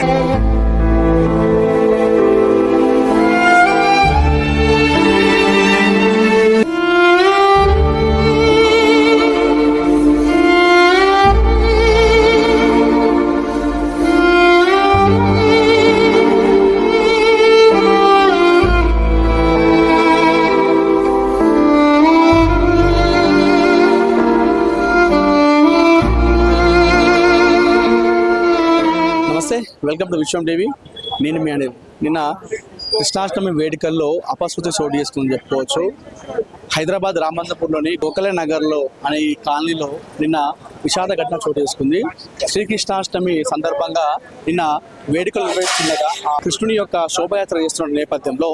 Yeah. Welcome to Vishwam TV. నేను మీ అనేది నిన్న కృష్ణాష్టమి వేడుకల్లో అపస్మృతి చోటు చేసుకుని చెప్పుకోవచ్చు. హైదరాబాద్ రామంతపూర్లోని గోకల నగర్లో అనే ఈ కాలనీలో నిన్న విషాద ఘటన చోటు చేసుకుంది. శ్రీకృష్ణాష్టమి సందర్భంగా నిన్న వేడుకలు నిర్వహిస్తుండగా ఆ కృష్ణుని యొక్క శోభయాత్ర చేస్తున్న నేపథ్యంలో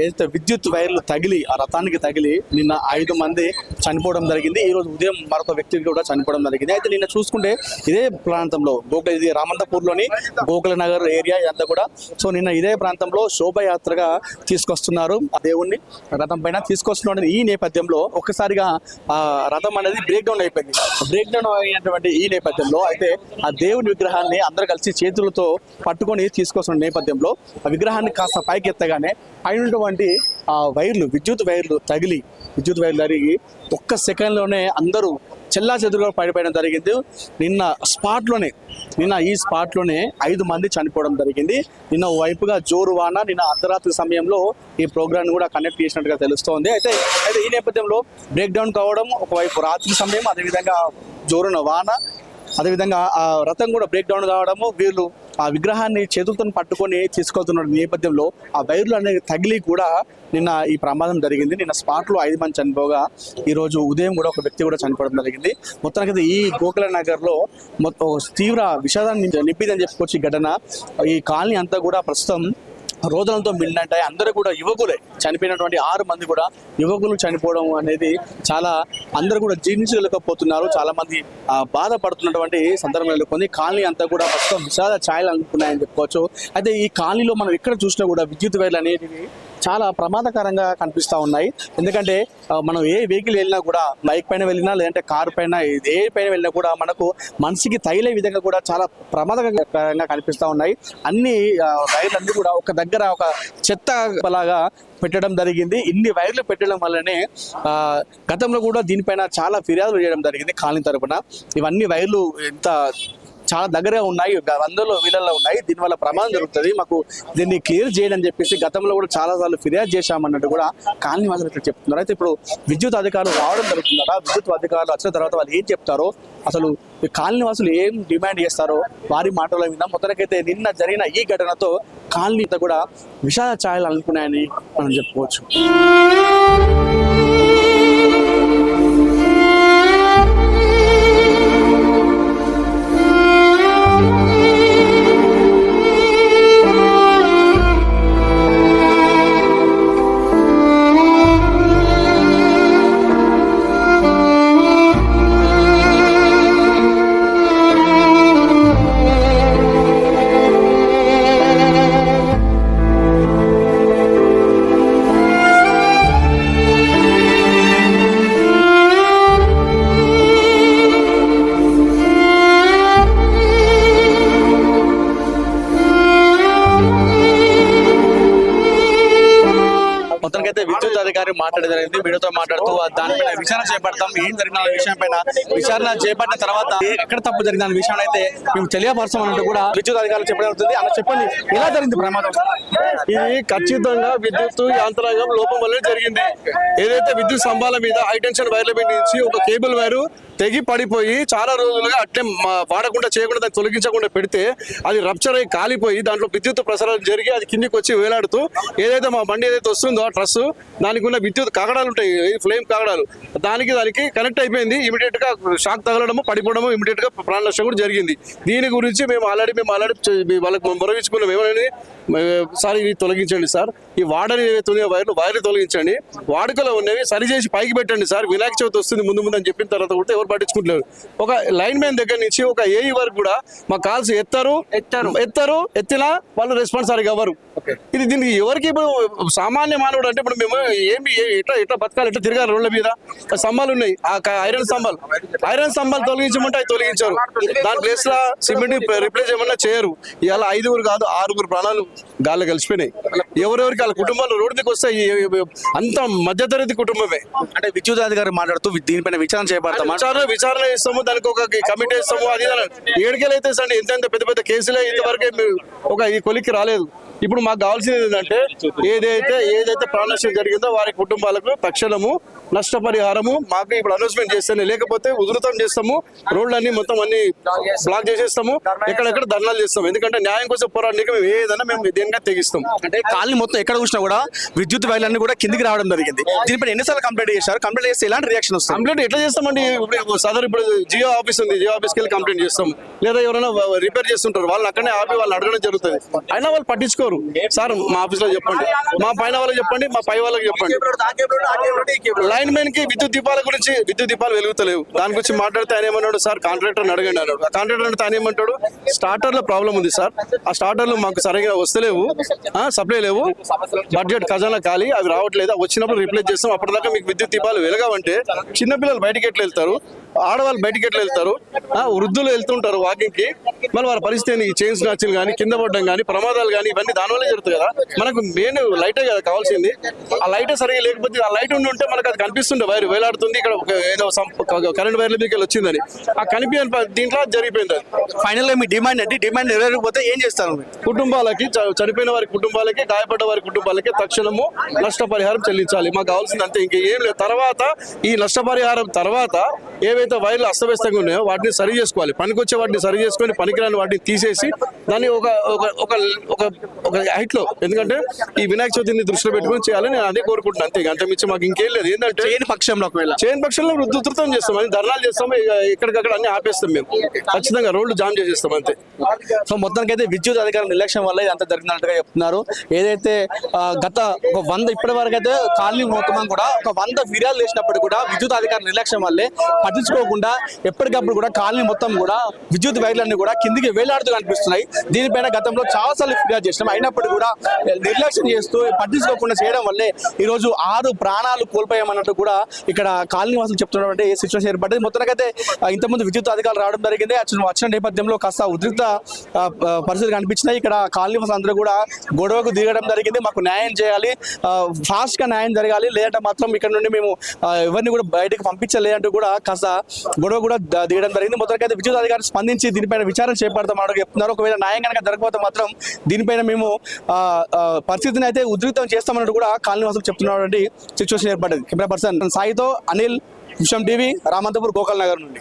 ఏదైతే విద్యుత్ వైర్లు తగిలి ఆ రథానికి తగిలి నిన్న ఐదు మంది చనిపోవడం జరిగింది. ఈ రోజు ఉదయం మరొక వ్యక్తికి కూడా చనిపోవడం జరిగింది. అయితే నిన్న చూసుకుంటే ఇదే ప్రాంతంలో గోకుల ఇది రామంతపూర్లోని గోకుల నగర్ ఏరియా ఇదంతా కూడా. సో నిన్న ఇదే ప్రాంతంలో శోభయాత్రగా తీసుకొస్తున్నారు ఆ దేవుణ్ణి. రథం పైన తీసుకొస్తున్న ఈ నేపథ్యంలో ఒక్కసారిగా రథం అనేది బ్రేక్ డౌన్ అయిపోయింది. బ్రేక్ డౌన్ అయినటువంటి ఈ నేపథ్యంలో అయితే ఆ దేవుని విగ్రహాన్ని అందరు కలిసి చేతులతో పట్టుకొని తీసుకొస్తున్న నేపథ్యంలో ఆ విగ్రహాన్ని కాస్త పైకి ఎత్తగానే అయినటువంటి ఆ వైర్లు విద్యుత్ వైర్లు తగిలి విద్యుత్ వైర్లు తగిలి ఒక్క సెకండ్లోనే అందరూ చెల్లా చెదురుగా పడిపోయడం జరిగింది. నిన్న స్పాట్లోనే నిన్న ఈ స్పాట్లోనే ఐదు మంది చనిపోవడం జరిగింది. నిన్న వైపుగా జోరు వాన నిన్న అర్ధరాత్రి సమయంలో ఈ ప్రోగ్రామ్ కూడా కండక్ట్ చేసినట్టుగా తెలుస్తోంది. అయితే అయితే ఈ నేపథ్యంలో బ్రేక్ డౌన్ కావడం ఒకవైపు రాత్రి సమయం అదేవిధంగా జోరున వాన అదేవిధంగా ఆ రథం కూడా బ్రేక్ డౌన్ కావడము వీళ్ళు ఆ విగ్రహాన్ని చేతులతో పట్టుకొని తీసుకెళ్తున్న నేపథ్యంలో ఆ వైర్లు అనేవి తగిలి కూడా నిన్న ఈ ప్రమాదం జరిగింది. నిన్న స్పాట్లో ఐదు మంది చనిపోగా ఈరోజు ఉదయం కూడా ఒక వ్యక్తి కూడా చనిపోవడం జరిగింది. మొత్తానికి ఈ గోకుల నగర్లో మొత్తం తీవ్ర విషాదాన్ని నింపిదని చెప్పుకోవచ్చు ఈ ఘటన. ఈ కాలనీ అంతా కూడా ప్రస్తుతం రోజులతో మిల్లినట్టాయి అందరూ కూడా యువకులే. చనిపోయినటువంటి ఆరు మంది కూడా యువకులు చనిపోవడం అనేది చాలా అందరూ కూడా జీర్ణించలేకపోతున్నారు. చాలా మంది బాధపడుతున్నటువంటి సందర్భంలో కొన్ని కాలనీ అంతా కూడా మొత్తం విషాద ఛాయలు అనుకున్నాయని చెప్పుకోవచ్చు. అయితే ఈ కాలనీలో మనం ఎక్కడ చూసినా కూడా విద్యుత్ వైర్లు అనేటివి చాలా ప్రమాదకరంగా కనిపిస్తూ ఉన్నాయి. ఎందుకంటే మనం ఏ వెహికల్ వెళ్ళినా కూడా బైక్ పైన వెళ్ళినా లేదంటే కారు పైన ఏ పైన వెళ్ళినా కూడా మనకు మనిషికి తగిలే విధంగా కూడా చాలా ప్రమాదకరంగా కనిపిస్తూ ఉన్నాయి. అన్ని వైర్లన్నీ కూడా ఒక దగ్గర ఒక చెత్త లాగా పెట్టడం జరిగింది. ఇన్ని వైర్లు పెట్టడం వల్లనే గతంలో కూడా దీనిపైన చాలా ఫిర్యాదులు చేయడం జరిగింది కాలనీ తరపున. ఇవన్నీ వైర్లు ఎంత చాలా దగ్గరగా ఉన్నాయి గ- వందలో వీళ్ళల్లో ఉన్నాయి. దీనివల్ల ప్రమాదం జరుగుతుంది. మాకు దీన్ని క్లియర్ చేయండి అని చెప్పేసి గతంలో కూడా చాలా సార్లు ఫిర్యాదు చేశామన్నట్టు కూడా కాలనీ వాసులు ఇట్లా చెప్తున్నారు. అయితే ఇప్పుడు విద్యుత్ అధికారులు రావడం జరుగుతుందట విద్యుత్ అధికారులు వచ్చిన తర్వాత వాళ్ళు ఏం చెప్తారో? అసలు ఈ కాలనీ వాసులు ఏం డిమాండ్ చేస్తారో? వారి మాటల మీద మొదటికైతే నిన్న జరిగిన ఈ ఘటనతో కాలనీ కూడా విషాద ఛాయలు అనుకున్నాయని మనం చెప్పుకోవచ్చు. మాట్లాడడం జరిగింది వీడియోతో మాట్లాడుతూ దానిపైన విచారణ చేపడతాం. ఏం జరిగిన విషయం పైన విచారణ చేపట్టిన తర్వాత ఎక్కడ తప్పు జరిగిన విషయం విషయాన్ని అయితే మేము తెలియపరచమన్నట్టు కూడా విద్యుత్ అధికారులు చెప్పడం జరుగుతుంది. అలా చెప్పండి. ఎలా జరిగింది ప్రమాదం? ఇది ఖచ్చితంగా విద్యుత్ యాంత్రాంగం లోపం వల్ల జరిగింది. ఏదైతే విద్యుత్ స్తంభాల మీద హైటెన్షన్ వైర్ల మీద నుంచి ఒక కేబుల్ వైరు తెగి పడిపోయి చాలా రోజులుగా అట్లే వాడకుండా చేయకుండా దాన్ని తొలగించకుండా పెడితే అది రప్చర్ అయి కాలిపోయి దాంట్లో విద్యుత్ ప్రసరణ జరిగి అది కిందికి వచ్చి వేలాడుతూ ఏదైతే మా బండి ఏదైతే వస్తుందో ఆ ట్రస్ దానికి ఉన్న విద్యుత్ కాగడాలు ఉంటాయి. ఫ్లేమ్ కాగడాలు. దానికి దానికి కనెక్ట్ అయిపోయింది. ఇమీడియట్గా షాక్ తగలడము పడిపోవడము ఇమీడియట్గా ప్రాణ నష్టం కూడా జరిగింది. దీని గురించి మేము ఆల్రెడీ మేము ఆల్రెడీ వాళ్ళకి మొరవించుకున్నాం ఏమని సార్ ఇవి తొలగించండి సార్. ఈ వాడని ఏవైతే వైర్లు వైర్లు తొలగించండి. వాడుకలో ఉన్నవి సరి చేసి పైకి పెట్టండి సార్. వినాయక చవితి వస్తుంది ముందు ముందు అని చెప్పిన తర్వాత కూడా ఎవరు పట్టించుకుంటలేరు. ఒక లైన్ మ్యాన్ దగ్గర నుంచి ఒక ఏఈ వరకు కూడా మా కాల్స్ ఎత్తారు ఎత్తారు. ఎత్తారు ఎత్తినా వాళ్ళు రెస్పాన్స్ సరిగా అవ్వరు. ఇది దీనికి ఎవరికి ఇప్పుడు సామాన్య మానవుడు అంటే ఇప్పుడు మేము ఏమి ఎట్లా ఎట్లా బతకాలి ఎట్లా తిరగాలి రోడ్ల మీద. స్తంభాలు ఉన్నాయి. ఆ ఐరన్ స్తంభాలు. ఐరన్ స్తంభాలు తొలగించమంటే అవి తొలగించారు. దాని ప్లేస్లో సిమెంట్ రిప్లేస్ ఏమన్నా చేయరు. ఇవాళ ఐదుగురు కాదు ఆరుగురు ప్రాణాలు గాల్లో కలిసిపోయినాయి. ఎవరెవరికి వాళ్ళ కుటుంబాలు రోడ్డు దిక్కు వస్తాయి. అంత మధ్యతరగతి కుటుంబమే. అంటే విద్యుత్ అధికారి మాట్లాడుతూ దీనిపైన విచారణ చేపడతామా? విచారణ విచారణ ఇస్తాము దానికి ఒక కమిటీ ఇస్తాము అది ఇది అని. ఏడుకెళ్ళి అయితే సండి ఎంత పెద్ద పెద్ద కేసులే ఇంతవరకే ఒక ఈ కొలిక్కి రాలేదు. ఇప్పుడు మాకు కావాల్సింది ఏంటంటే ఏదైతే ఏదైతే ప్రాణనష్టం జరిగిందో వారి కుటుంబాలకు తక్షణము నష్టపరిహారము మాకు ఇప్పుడు అనౌన్స్మెంట్ చేస్తేనే లేకపోతే ఉధృతం చేస్తాము రోడ్లన్నీ మొత్తం అన్ని బ్లాక్ చేసేస్తాము ఎక్కడెక్కడ ధర్నాలు చేస్తాం ఎందుకంటే న్యాయం కోసం పోరాడడానికి మేము ఏదైనా మేము దేనిగా తెగిస్తాం అంటే కాలనీ మొత్తం ఎక్కడ చూసినా కూడా విద్యుత్ వైర్లన్నీ కూడా కిందికి రావడం జరిగింది. దీనిపైన ఎన్నిసార్లు కంప్లైంట్ చేశారు? కంప్లైంట్ చేస్తే ఎలాంటి రియాక్షన్ వస్తుంది? కంప్లైంట్ ఎట్లా చేస్తామండి? ఇప్పుడు సదర్ ఇప్పుడు జియో ఆఫీస్ ఉంది. జియో ఆఫీస్కి వెళ్ళి కంప్లైంట్ చేస్తాం. లేదా ఎవరైనా రిపేర్ చేస్తుంటారు. వాళ్ళని అక్కడనే ఆపి వాళ్ళు అడగడం జరుగుతుంది. అయినా వాళ్ళు పట్టించుకోరు. సార్ మా ఆఫీస్లో చెప్పండి. మా పైన వాళ్ళకి చెప్పండి మా పై వాళ్ళకి చెప్పండి. లైన్ మెన్కి విద్యుత్ దీపాల గురించి విద్యుత్ దీపాలు వెలుగుతలేవు. దాని గురించి మాట్లాడితే ఆయన ఏమన్నాడు సార్ కాంట్రాక్టర్ అడగండి అన్నాడు. కాంట్రాక్టర్ అంటే ఆయన ఏమంటాడు స్టార్టర్లో ప్రాబ్లం ఉంది సార్. ఆ స్టార్టర్లు మాకు సరిగా వస్తలేవు సప్లై లేవు. బడ్జెట్ ఖజానా ఖాళీ అవి రావట్లేదు. వచ్చినప్పుడు రిప్లేస్ చేస్తాం. అప్పటిదాకా మీకు విద్యుత్ దీపాలు వెలగవంటే చిన్నపిల్లలు బయటికి ఎట్లా వెళ్తారు? ఆడవాళ్ళు బయటికి ఎట్లా వెళ్తారు? ఆ, వృద్ధులు వెళ్తుంటారు వాకింగ్కి. మళ్ళీ వాళ్ళ పరిస్థితి చైన్ స్నాచ్లు కానీ కింద పడడం కానీ ప్రమాదాలు కానీ ఇవన్నీ దానివల్లే జరుగుతాయి కదా? మనకు మెయిన్ లైటే కదా కావాల్సింది? ఆ లైటే సరిగా లేకపోతే ఆ లైట్ ఉండి ఉంటే మనకు అది కనిపిస్తుండే వైర్ వేలాడుతుంది. ఇక్కడ ఏదో కరెంట్ వైర్ల వెళ్ళి వచ్చిందని. ఆ కనిపించని దీంట్లో జరిగిపోయింది అది. ఫైనల్గా మీ డిమాండ్ ఏంటి? డిమాండ్ నెరవేరకపోతే ఏం చేస్తారు? కుటుంబాలకి చనిపోయిన వారి కుటుంబాలకి గాయపడ్డ వారి కుటుంబాలకి తక్షణము నష్టపరిహారం చెల్లించాలి. మాకు కావాల్సింది అంతే. ఇంకా ఏం లేదు. తర్వాత ఈ నష్టపరిహారం తర్వాత ఏవైతే వైర్లు అస్తవ్యస్తంగా ఉన్నాయో వాటిని సరి చేసుకోవాలి. పనికొచ్చే వాటిని సరి చేసుకొని పనికిరాని వాటిని తీసేసి దాన్ని ఒక ఒక ఒక ఒక ఒక హైట్లో ఎందుకంటే ఈ వినాయక చవితిని దృష్టిలో పెట్టుకొని చేయాలని నేను అదే కోరుకుంటున్నాను. అంతే అంత మించి మాకు ఇంకేం లేదు. ఏంటంటే చేయని పక్షంలో ఒకవేళ. చేయని పక్షంలో ఉధృతం చేస్తాం. అని ధర్నాలు చేస్తాము ఇక ఎక్కడికక్కడ అన్ని ఆపేస్తాం మేము. ఖచ్చితంగా రోడ్లు జామ్ చేసేస్తాం అంతే. సో మొత్తానికి అయితే విద్యుత్ అధికారుల నిర్లక్ష్యం వల్ల ఇదంతా జరిగినట్టుగా చెప్తున్నారు. ఏదైతే గత ఒక వంద ఇప్పటి వరకు అయితే కాలనీ మొత్తం కూడా ఒక వంద ఫిర్యాదు చేసినప్పుడు కూడా విద్యుత్ అధికారుల నిర్లక్ష్యం వల్లే పట్టించుకోకుండా ఎప్పటికప్పుడు కూడా కాలనీ మొత్తం కూడా విద్యుత్ వైర్లన్నీ కూడా కిందికి వేలాడుతూ కనిపిస్తున్నాయి. దీనిపైన గతంలో చాలా సార్లు ఫిర్యాదు చేసినాం. అయినప్పటికీ కూడా నిర్లక్ష్యం చేస్తూ పట్టించుకోకుండా చేయడం వల్లే ఈరోజు ఆరు ప్రాణాలు కోల్పోయామన్నట్టు కూడా ఇక్కడ కాలనీ వాసులు చెప్తున్నటువంటి సిచ్యువేషన్ ఏర్పడింది. మొత్తానికైతే ఇంతకుముందు విద్యుత్ అధికారులు రావడం జరిగింది. వచ్చిన నేపథ్యంలో కాస్త ఉద్రిక్త పరిస్థితి పరిస్థితులు కనిపించినాయి. ఇక్కడ కాలనీ వాసులు అందరూ కూడా గొడవకు దిగడం జరిగింది. మాకు న్యాయం చేయాలి. ఫాస్ట్గా న్యాయం జరగాలి. లేదంటే మాత్రం ఇక్కడ నుండి మేము ఎవరిని కూడా బయటకు పంపించలేదంటూ కూడా కాస్త గొడవ కూడా ద- దిగడం జరిగింది. మొత్తానికైతే విద్యుత్ అధికారులు స్పందించి దీనిపైన విచారణ చేపడతామని చెప్తున్నారు. ఒకవేళ న్యాయం కనుక జరగకపోతే మాత్రం దీనిపైన మేము పరిస్థితిని అయితే ఉద్రిక్తం చేస్తామన్నట్టు కూడా కాలనీ వాసులు చెప్తున్నటువంటి సిచ్యువేషన్ ఏర్పడింది. కెమెరా పర్సన్ సాయితో అనిల్ విషయం టీవీ రామంతపూర్ గోకల్ నగర్ నుండి.